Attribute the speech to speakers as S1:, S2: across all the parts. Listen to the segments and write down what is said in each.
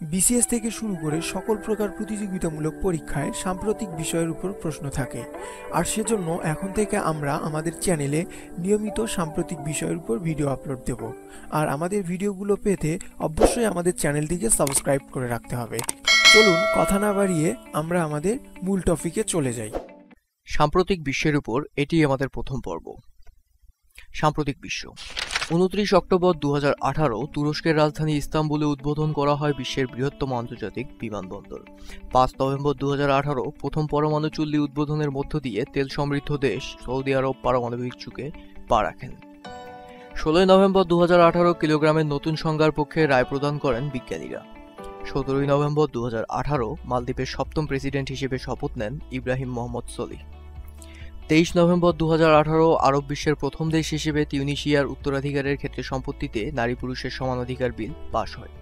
S1: BCS থেকে শুরু করে সকল প্রকার প্রতিযোগিতামূলক পরীক্ষায় সাম্প্রতিক বিষয়ের উপর প্রশ্ন থাকে। আর সেজন্য এখন থেকে আমরা আমাদের চ্যানেলে নিয়মিত সাম্প্রতিক বিষয়ের উপর ভিডিও আপলোড দেব। আর আমাদের ভিডিওগুলো পেতে অবশ্যই আমাদের চ্যানেলটিকে সাবস্ক্রাইব করে রাখতে হবে। চলুন কথা না বাড়িয়ে আমরা আমাদের মূল টপিকে চলে যাই।
S2: সাম্প্রতিক বিশ্বের উপর এটি আমাদের প্রথম পর্ব। সাম্প্রতিক বিশ্ব। উনত্রিশ অক্টোবর দু হাজার আঠারো তুরস্কের রাজধানী ইস্তাম্বুলে উদ্বোধন করা হয় বিশ্বের বৃহত্তম আন্তর্জাতিক বিমানবন্দর। পাঁচ নভেম্বর দু হাজার আঠারো প্রথম পরমাণু চুল্লি উদ্বোধনের মধ্য দিয়ে তেল সমৃদ্ধ দেশ সৌদি আরব পারমাণবিক যুগে পা রাখেন। ষোলোই নভেম্বর দু হাজার আঠারো কিলোগ্রামের নতুন সংজ্ঞার পক্ষে রায় প্রদান করেন বিজ্ঞানীরা। সতেরোই নভেম্বর দু হাজার আঠারো মালদ্বীপের সপ্তম প্রেসিডেন্ট হিসেবে শপথ নেন ইব্রাহিম মোহাম্মদ সলিহ। তেইশ নভেম্বর দু হাজার আঠারো আরব বিশ্বের প্রথম দেশ হিসেবে তিউনিশিয়ার উত্তরাধিকারের ক্ষেত্রে সম্পত্তিতে নারী পুরুষের সমান অধিকার বিল পাশ হয়।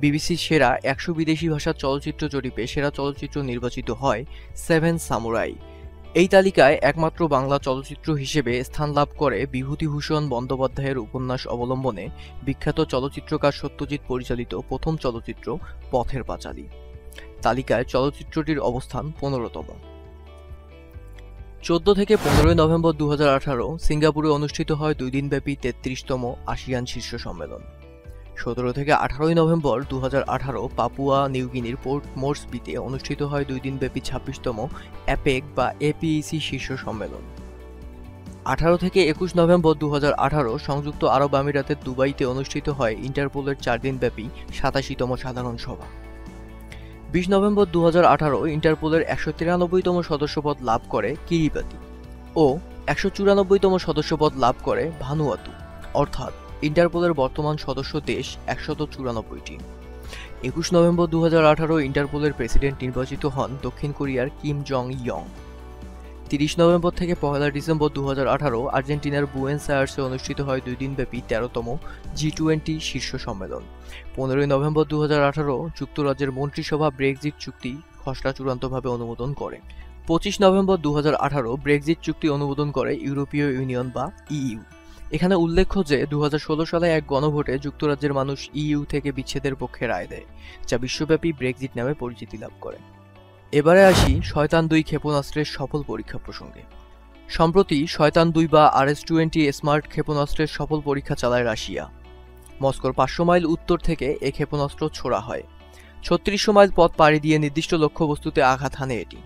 S2: বিবিসির সেরা একশো বিদেশি ভাষার চলচ্চিত্র জরিপে সেরা চলচ্চিত্র নির্বাচিত হয় সেভেন সামুরাই। এই তালিকায় একমাত্র বাংলা চলচ্চিত্র হিসেবে স্থান লাভ করে বিভূতিভূষণ বন্দ্যোপাধ্যায়ের উপন্যাস অবলম্বনে বিখ্যাত চলচ্চিত্রকার সত্যজিৎ পরিচালিত প্রথম চলচ্চিত্র পথের পাঁচালী। তালিকায় চলচ্চিত্রটির অবস্থান পনেরোতম। চোদ্দ থেকে পনেরোই নভেম্বর দু হাজার আঠারো সিঙ্গাপুরে অনুষ্ঠিত হয় দুই দিনব্যাপী তেত্রিশতম আসিয়ান শীর্ষ সম্মেলন। সতেরো থেকে আঠারোই নভেম্বর দু হাজার আঠারো পাপুয়া নিউগিনির পোর্ট মোর্সবিতে অনুষ্ঠিত হয় দুই দিনব্যাপী ছাব্বিশতম অ্যাপেক বা এপিইসি শীর্ষ সম্মেলন। আঠারো থেকে একুশ নভেম্বর দু হাজার আঠারো সংযুক্ত আরব আমিরাতের দুবাইতে অনুষ্ঠিত হয় ইন্টারপোলের চার দিনব্যাপী সাতাশিতম সাধারণ সভা। বিশ নভেম্বর দু হাজার আঠারো ইন্টারপোলের একশো তিরানব্বইতম সদস্যপদ লাভ করে কিরিবাতি ও একশো চুরানব্বইতম সদস্যপদ লাভ করে ভানুয়াতু। অর্থাৎ ইন্টারপোলের বর্তমান সদস্য দেশ একশত চুরানব্বইটি। একুশ নভেম্বর দু হাজার আঠারো ইন্টারপোলের প্রেসিডেন্ট নির্বাচিত হন দক্ষিণ কোরিয়ার কিম জং ইয়ং তিরিশ নভেম্বর থেকে পহেলা ডিসেম্বর দু হাজার আঠারো আর্জেন্টিনার বুয়েন্স আয়ার্সে অনুষ্ঠিত হয় দুই দিনব্যাপী তেরোতম জি টোয়েন্টি শীর্ষ সম্মেলন। পনেরোই নভেম্বর দু হাজার আঠারো যুক্তরাজ্যের মন্ত্রিসভা ব্রেক্সিট চুক্তি খসড়া চূড়ান্তভাবে অনুমোদন করে। পঁচিশ নভেম্বর দু হাজার আঠারো ব্রেক্সিট চুক্তি অনুমোদন করে ইউরোপীয় ইউনিয়ন বা ইইউ। এখানে উল্লেখ্য যে দু হাজার ষোলো সালে এক গণভোটে যুক্তরাজ্যের মানুষ ইইউ থেকে বিচ্ছেদের পক্ষে রায় দেয়, যা বিশ্বব্যাপী ব্রেক্সিট নামে পরিচিতি লাভ করে। এবারে আসি শয়তান দুই ক্ষেপণাস্ত্রের সফল পরীক্ষা প্রসঙ্গে। সম্প্রতি শয়তান দুই বা আর এস টোয়েন্টি স্মার্ট ক্ষেপণাস্ত্রের সফল পরীক্ষা চালায় রাশিয়া। মস্কোর পাঁচশো মাইল উত্তর থেকে এ ক্ষেপণাস্ত্র ছোড়া হয়। ছত্রিশশো মাইল পথ পাড়ি দিয়ে নির্দিষ্ট লক্ষ্যবস্তুতে আঘাত হানে এটি।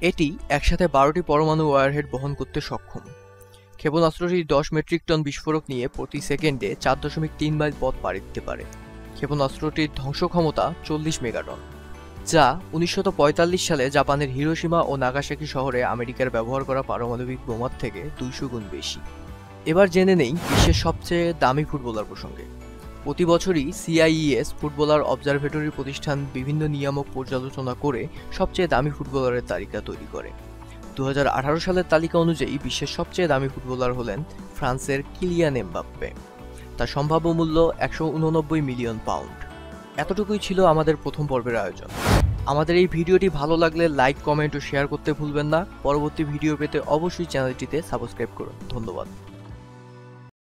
S2: এটি একসাথে বারোটি পরমাণু ওয়ারহেড বহন করতে সক্ষম। ক্ষেপণাস্ত্রটি দশ মেট্রিক টন বিস্ফোরক নিয়ে প্রতি সেকেন্ডে চার দশমিক তিন মাইল পথ পাড়ি দিতে পারে। ক্ষেপণাস্ত্রটির ধ্বংস ক্ষমতা চল্লিশ মেগাটন। যা উনিশশো পঁয়তাল্লিশ সালে জাপানের হিরোসীমা ও নাগাসাকি শহরে আমেরিকার ব্যবহার করা পারমাণবিক বোমার থেকে দুইশো গুণ বেশি। এবার জেনে নেই বিশ্বের সবচেয়ে দামি ফুটবলার প্রসঙ্গে। প্রতি বছরই সিআইইএস, ফুটবলার অবজারভেটরি প্রতিষ্ঠান, বিভিন্ন নিয়ামক পর্যালোচনা করে সবচেয়ে দামি ফুটবলারের তালিকা তৈরি করে। দু হাজার আঠারো সালের তালিকা অনুযায়ী বিশ্বের সবচেয়ে দামি ফুটবলার হলেন ফ্রান্সের কিলিয়ান এমবাপ্পে। তার সম্ভাব্য মূল্য একশো উননব্বই মিলিয়ন পাউন্ড। এতটুকুই ছিল আমাদের প্রথম পর্বের আয়োজন। আমাদের এই ভিডিওটি ভালো লাগলে লাইক কমেন্ট ও শেয়ার করতে ভুলবেন না। পরবর্তী ভিডিও পেতে অবশ্যই চ্যানেলটিতে সাবস্ক্রাইব করুন। ধন্যবাদ।